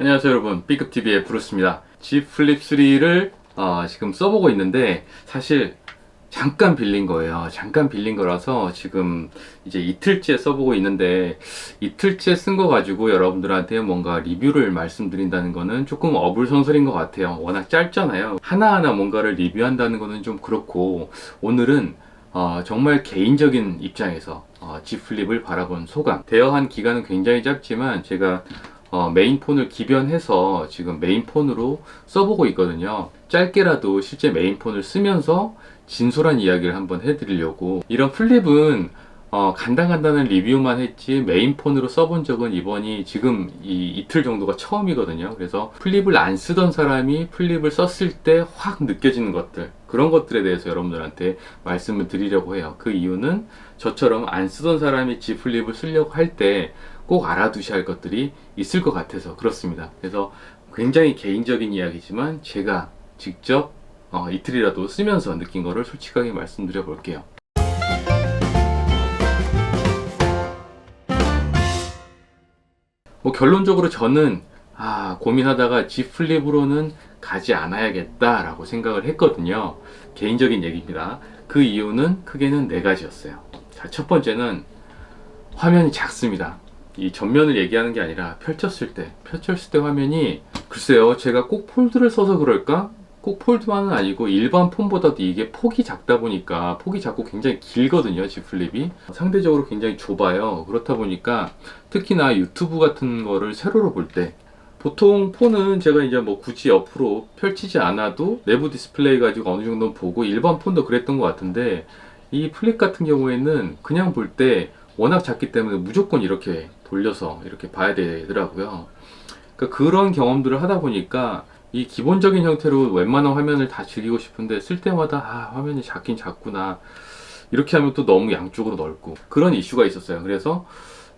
안녕하세요 여러분. B급TV의 브루스입니다. G 플립 3를 어, 지금 써보고 있는데 사실 잠깐 빌린 거예요. 잠깐 빌린 거라서 지금 이제 이틀째 써보고 있는데 이틀째 쓴 거 가지고 여러분들한테 뭔가 리뷰를 말씀드린다는 거는 조금 어불성설인 것 같아요. 워낙 짧잖아요. 하나하나 뭔가를 리뷰한다는 거는 좀 그렇고 오늘은 어, 정말 개인적인 입장에서 어, G 플립을 바라본 소감. 대여한 기간은 굉장히 짧지만 제가 어, 메인 폰을 기변해서 지금 메인 폰으로 써보고 있거든요. 짧게라도 실제 메인 폰을 쓰면서 진솔한 이야기를 한번 해드리려고 이런 플립은 어, 간단간단한 리뷰만 했지 메인 폰으로 써본 적은 이번이 지금 이 이틀 정도가 처음이거든요. 그래서 플립을 안 쓰던 사람이 플립을 썼을 때 확 느껴지는 것들 그런 것들에 대해서 여러분들한테 말씀을 드리려고 해요. 그 이유는 저처럼 안 쓰던 사람이 G 플립을 쓰려고 할 때 꼭 알아두셔야 할 것들이 있을 것 같아서 그렇습니다. 그래서 굉장히 개인적인 이야기지만 제가 직접 어, 이틀이라도 쓰면서 느낀 거를 솔직하게 말씀드려 볼게요. 뭐 결론적으로 저는 아, 고민하다가 G 플립으로는 가지 않아야겠다라고 생각을 했거든요. 개인적인 얘기입니다. 그 이유는 크게는 네 가지였어요. 자, 첫 번째는 화면이 작습니다. 이 전면을 얘기하는 게 아니라 펼쳤을 때, 펼쳤을 때 화면이 글쎄요, 제가 꼭 폴드를 써서 그럴까? 꼭 폴드만은 아니고 일반 폰보다도 이게 폭이 작다 보니까 폭이 작고 굉장히 길거든요, G 플립이. 상대적으로 굉장히 좁아요. 그렇다 보니까 특히나 유튜브 같은 거를 세로로 볼 때 보통 폰은 제가 이제 뭐 굳이 옆으로 펼치지 않아도 내부 디스플레이 가지고 어느 정도 보고 일반 폰도 그랬던 것 같은데 이 플립 같은 경우에는 그냥 볼 때 워낙 작기 때문에 무조건 이렇게 돌려서 이렇게 봐야 되더라고요. 그러니까 그런 경험들을 하다 보니까 이 기본적인 형태로 웬만한 화면을 다 즐기고 싶은데 쓸 때마다 아, 화면이 작긴 작구나. 이렇게 하면 또 너무 양쪽으로 넓고 그런 이슈가 있었어요. 그래서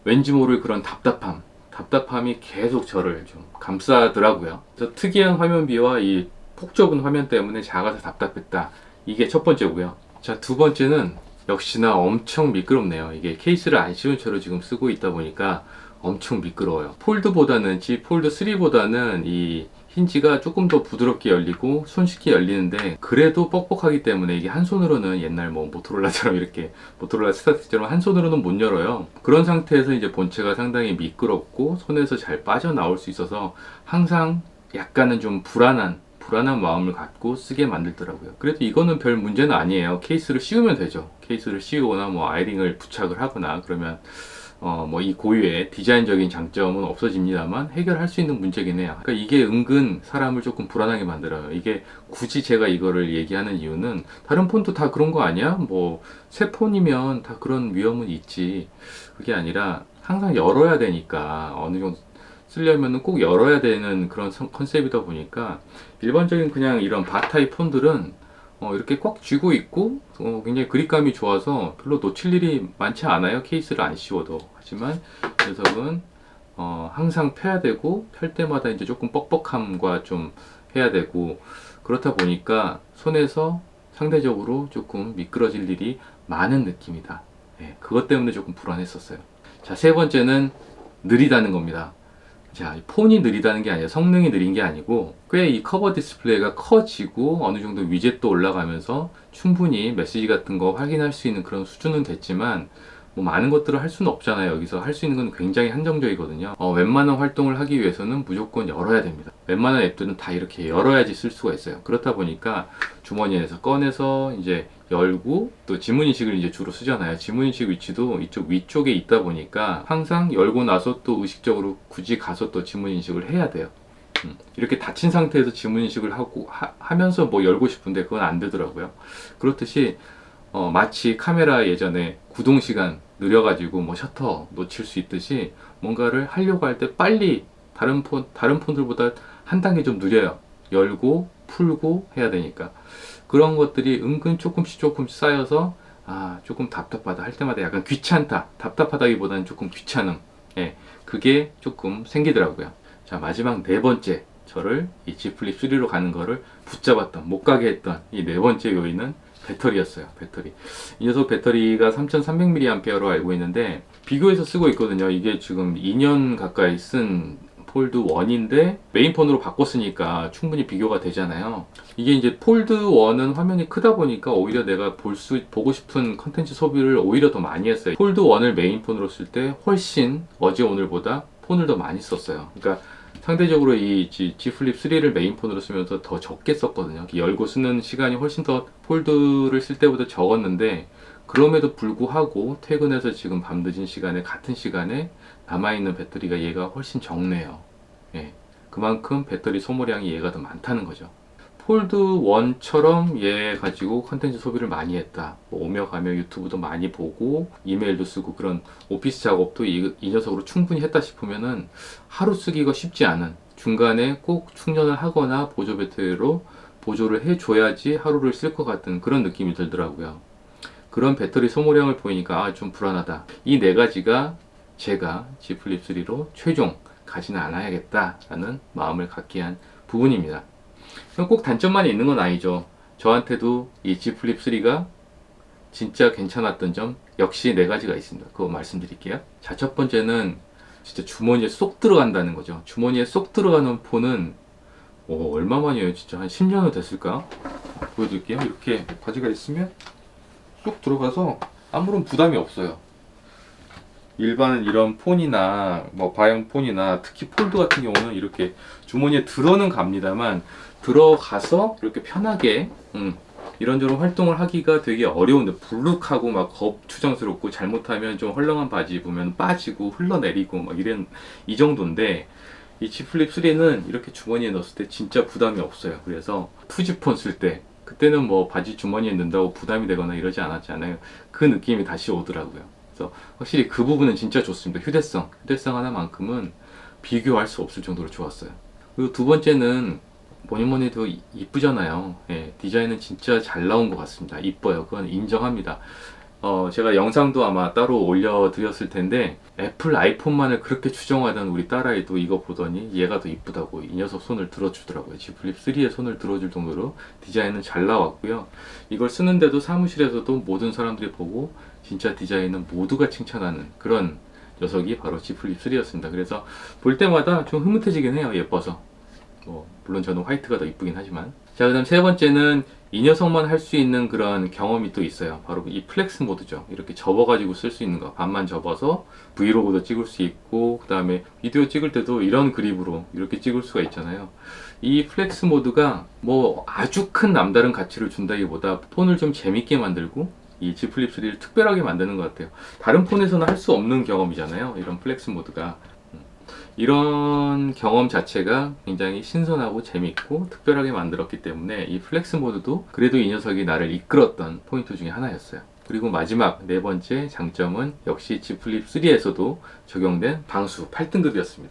왠지 모를 그런 답답함, 답답함이 계속 저를 좀 감싸더라고요. 그래서 특이한 화면비와 이 폭 좁은 화면 때문에 작아서 답답했다. 이게 첫 번째고요. 자, 두 번째는 역시나 엄청 미끄럽네요. 이게 케이스를 안 씌운 채로 지금 쓰고 있다 보니까 엄청 미끄러워요. 폴드보다는 G 폴드 3보다는 이 힌지가 조금 더 부드럽게 열리고 손쉽게 열리는데 그래도 뻑뻑하기 때문에 이게 한 손으로는 옛날 뭐 모토로라처럼 이렇게 모토로라 스타트처럼 한 손으로는 못 열어요. 그런 상태에서 이제 본체가 상당히 미끄럽고 손에서 잘 빠져나올 수 있어서 항상 약간은 좀 불안한 불안한 마음을 갖고 쓰게 만들더라고요. 그래도 이거는 별 문제는 아니에요. 케이스를 씌우면 되죠. 케이스를 씌우거나 뭐 아이링을 부착을 하거나 그러면 어, 뭐 이 고유의 디자인적인 장점은 없어집니다만 해결할 수 있는 문제긴 해요. 그러니까 이게 은근 사람을 조금 불안하게 만들어요. 이게 굳이 제가 이거를 얘기하는 이유는 다른 폰도 다 그런 거 아니야? 뭐 새 폰이면 다 그런 위험은 있지. 그게 아니라 항상 열어야 되니까 어느 정도 쓰려면은 꼭 열어야 되는 그런 선- 컨셉이다 보니까 일반적인 그냥 이런 바타입 폰들은 어, 이렇게 꽉 쥐고 있고 어, 굉장히 그립감이 좋아서 별로 놓칠 일이 많지 않아요. 케이스를 안 씌워도. 하지만 이 녀석은 어, 항상 펴야 되고 펼 때마다 이제 조금 뻑뻑함과 좀 해야 되고 그렇다 보니까 손에서 상대적으로 조금 미끄러질 일이 많은 느낌이다. 예, 그것 때문에 조금 불안했었어요. 자 세 번째는 느리다는 겁니다 자, 이 폰이 느리다는 게 아니라 성능이 느린 게 아니고 꽤 이 커버 디스플레이가 커지고 어느 정도 위젯도 올라가면서 충분히 메시지 같은 거 확인할 수 있는 그런 수준은 됐지만 뭐 많은 것들을 할 수는 없잖아요. 여기서 할 수 있는 건 굉장히 한정적이거든요. 어, 웬만한 활동을 하기 위해서는 무조건 열어야 됩니다. 웬만한 앱들은 다 이렇게 열어야지 쓸 수가 있어요. 그렇다 보니까 주머니에서 꺼내서 이제 열고 또 지문 인식을 이제 주로 쓰잖아요. 지문 인식 위치도 이쪽 위쪽에 있다 보니까 항상 열고 나서 또 의식적으로 굳이 가서 또 지문 인식을 해야 돼요. 음, 이렇게 닫힌 상태에서 지문 인식을 하고 하, 면서뭐 열고 싶은데 그건 안 되더라고요. 그렇듯이 어, 마치 카메라 예전에 구동 시간 느려가지고 뭐 셔터 놓칠 수 있듯이 뭔가를 하려고 할 때 빨리 다른 폰 다른 폰들보다 한 단계 좀 느려요. 열고 풀고 해야 되니까 그런 것들이 은근 조금씩 조금씩 쌓여서 아 조금 답답하다 할 때마다 약간 귀찮다 답답하다기보다는 조금 귀찮음 예 그게 조금 생기더라고요. 자 마지막 네 번째 저를 이 G 플립 3로 가는 거를 붙잡았던 못 가게 했던 이 네 번째 요인은 배터리였어요. 배터리. 이 녀석 배터리가 3300mAh로 알고 있는데 비교해서 쓰고 있거든요. 이게 지금 2년 가까이 쓴 폴드 1인데 메인폰으로 바꿨으니까 충분히 비교가 되잖아요. 이게 이제 폴드 1은 화면이 크다 보니까 오히려 내가 볼 수 보고 싶은 컨텐츠 소비를 오히려 더 많이 했어요. 폴드 1을 메인폰으로 쓸 때 훨씬 어제 오늘보다 폰을 더 많이 썼어요. 그러니까 상대적으로 이 G, G 플립 3를 메인폰으로 쓰면서 더 적게 썼거든요. 열고 쓰는 시간이 훨씬 더 폴드를 쓸 때보다 적었는데 그럼에도 불구하고 퇴근해서 지금 밤늦은 시간에 같은 시간에 남아있는 배터리가 얘가 훨씬 적네요. 예. 그만큼 배터리 소모량이 얘가 더 많다는 거죠. 폴드 1처럼 얘 가지고 컨텐츠 소비를 많이 했다. 뭐 오며 가며 유튜브도 많이 보고 이메일도 쓰고 그런 오피스 작업도 이, 이 녀석으로 충분히 했다 싶으면은 하루 쓰기가 쉽지 않은 중간에 꼭 충전을 하거나 보조 배터리로 보조를 해줘야지 하루를 쓸 것 같은 그런 느낌이 들더라고요. 그런 배터리 소모량을 보이니까 아, 좀 불안하다. 이 네 가지가 제가 G 플립 3로 최종 가지는 않아야겠다라는 마음을 갖게 한 부분입니다. 꼭 단점만 있는 건 아니죠. 저한테도 이 G 플립 3가 진짜 괜찮았던 점 역시 네 가지가 있습니다. 그거 말씀드릴게요. 자, 첫 번째는 진짜 주머니에 쏙 들어간다는 거죠. 주머니에 쏙 들어가는 폰은 오, 얼마만이에요? 진짜 한 10년은 됐을까? 보여드릴게요. 이렇게 바지가 있으면 쏙 들어가서 아무런 부담이 없어요. 일반 이런 폰이나 뭐 바이온 폰이나 특히 폴드 같은 경우는 이렇게 주머니에 들어는 갑니다만 들어가서 이렇게 편하게 음, 이런저런 활동을 하기가 되게 어려운데 불룩하고 막 겁추정스럽고 잘못하면 좀 헐렁한 바지 입으면 빠지고 흘러내리고 막 이런 이 정도인데 이 G 플립 3는 이렇게 주머니에 넣었을 때 진짜 부담이 없어요. 그래서 투지폰 쓸 때 그때는 뭐 바지 주머니에 넣는다고 부담이 되거나 이러지 않았잖아요. 그 느낌이 다시 오더라고요. 그래서 확실히 그 부분은 진짜 좋습니다. 휴대성, 휴대성 하나만큼은 비교할 수 없을 정도로 좋았어요. 그리고 두 번째는 뭐니 뭐니 해도 이- 이쁘잖아요. 예, 디자인은 진짜 잘 나온 것 같습니다. 이뻐요. 그건 인정합니다. 어, 제가 영상도 아마 따로 올려드렸을 텐데 애플 아이폰만을 그렇게 추정하던 우리 딸아이도 이거 보더니 얘가 더 이쁘다고 이 녀석 손을 들어주더라고요. G 플립 3에 손을 들어줄 정도로 디자인은 잘 나왔고요. 이걸 쓰는데도 사무실에서도 모든 사람들이 보고 진짜 디자인은 모두가 칭찬하는 그런 녀석이 바로 G 플립 3였습니다. 그래서 볼 때마다 좀 흐뭇해지긴 해요. 예뻐서. 뭐 물론 저는 화이트가 더 이쁘긴 하지만. 자 그 다음 세 번째는 이 녀석만 할 수 있는 그런 경험이 또 있어요. 바로 이 플렉스 모드죠. 이렇게 접어 가지고 쓸 수 있는 거. 반만 접어서 브이로그도 찍을 수 있고 그 다음에 비디오 찍을 때도 이런 그립으로 이렇게 찍을 수가 있잖아요. 이 플렉스 모드가 뭐 아주 큰 남다른 가치를 준다기보다 폰을 좀 재밌게 만들고 이 G 플립 3를 특별하게 만드는 것 같아요. 다른 폰에서는 할 수 없는 경험이잖아요. 이런 플렉스 모드가 이런 경험 자체가 굉장히 신선하고 재밌고 특별하게 만들었기 때문에 이 플렉스 모드도 그래도 이 녀석이 나를 이끌었던 포인트 중에 하나였어요. 그리고 마지막 네 번째 장점은 역시 G 플립 3에서도 적용된 방수 8등급이었습니다.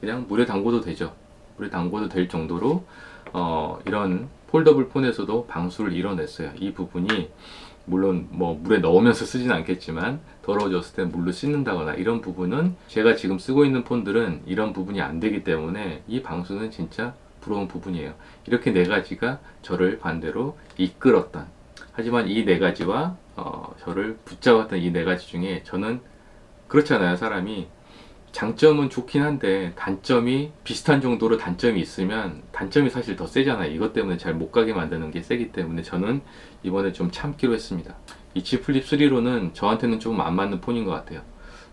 그냥 물에 담궈도 되죠. 물에 담궈도 될 정도로 어, 이런 폴더블 폰에서도 방수를 이뤄냈어요. 이 부분이 물론 뭐 물에 넣으면서 쓰진 않겠지만 더러워졌을 때 물로 씻는다거나 이런 부분은 제가 지금 쓰고 있는 폰들은 이런 부분이 안 되기 때문에 이 방수는 진짜 부러운 부분이에요. 이렇게 네 가지가 저를 반대로 이끌었던 하지만 이 네 가지와 어, 저를 붙잡았던 이 네 가지 중에 저는 그렇잖아요 사람이 장점은 좋긴 한데 단점이 비슷한 정도로 단점이 있으면 단점이 사실 더 세잖아요. 이것 때문에 잘 못 가게 만드는 게 세기 때문에 저는 이번에 좀 참기로 했습니다. 이 G 플립 3로는 저한테는 좀 안 맞는 폰인 것 같아요.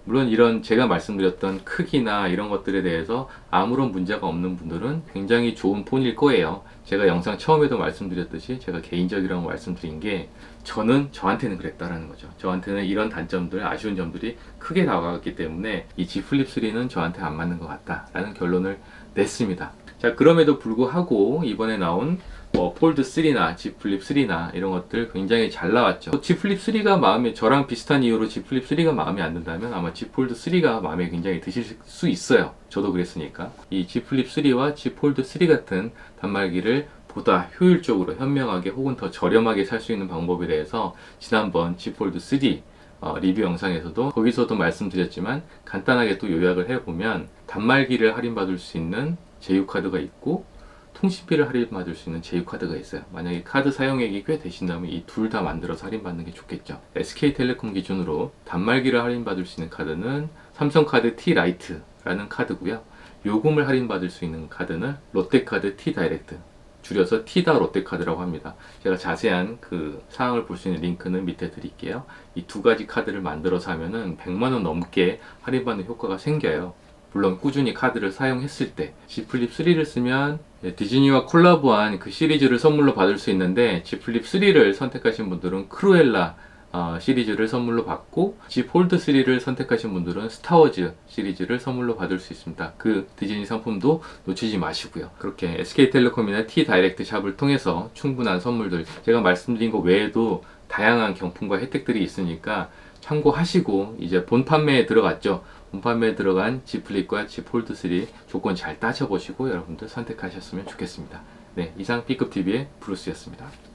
물론 이런 제가 말씀드렸던 크기나 이런 것들에 대해서 아무런 문제가 없는 분들은 굉장히 좋은 폰일 거예요. 제가 영상 처음에도 말씀드렸듯이 제가 개인적이라고 말씀드린 게 저는 저한테는 그랬다라는 거죠. 저한테는 이런 단점들, 아쉬운 점들이 크게 다가갔기 때문에 이 G 플립 3는 저한테 안 맞는 것 같다라는 결론을 냈습니다. 자, 그럼에도 불구하고 이번에 나온 뭐 폴드 3나 G 플립 3나 이런 것들 굉장히 잘 나왔죠. G 플립 3가 마음에 저랑 비슷한 이유로 G 플립 3가 마음에 안 든다면 아마 G 폴드 3가 마음에 굉장히 드실 수 있어요. 저도 그랬으니까. 이 G 플립 3와 G 폴드 3 같은 단말기를 보다 효율적으로 현명하게 혹은 더 저렴하게 살 수 있는 방법에 대해서 지난번 G 폴드 3 어, 리뷰 영상에서도 거기서도 말씀드렸지만 간단하게 또 요약을 해보면 단말기를 할인받을 수 있는 제휴 카드가 있고 통신비를 할인받을 수 있는 제휴 카드가 있어요. 만약에 카드 사용액이 꽤 되신다면 이 둘 다 만들어서 할인받는 게 좋겠죠. SK텔레콤 기준으로 단말기를 할인받을 수 있는 카드는 삼성카드 T 라이트라는 카드고요. 요금을 할인받을 수 있는 카드는 롯데카드 T 다이렉트 줄여서 T다 롯데카드라고 합니다. 제가 자세한 그 사항을 볼 수 있는 링크는 밑에 드릴게요. 이 두 가지 카드를 만들어서 하면은 100만 원 넘게 할인받는 효과가 생겨요. 물론 꾸준히 카드를 사용했을 때 G 플립 3를 쓰면 예, 디즈니와 콜라보한 그 시리즈를 선물로 받을 수 있는데 G 플립 3를 선택하신 분들은 크루엘라 어, 시리즈를 선물로 받고 G 폴드 3를 선택하신 분들은 스타워즈 시리즈를 선물로 받을 수 있습니다. 그 디즈니 상품도 놓치지 마시고요. 그렇게 SK텔레콤이나 T 다이렉트 샵을 통해서 충분한 선물들 제가 말씀드린 것 외에도 다양한 경품과 혜택들이 있으니까 참고하시고 이제 본 판매에 들어갔죠. 본 판매에 들어간 G 플립과 G 폴드 3 조건 잘 따져보시고 여러분들 선택하셨으면 좋겠습니다. 네, 이상 B급 TV의 브루스였습니다.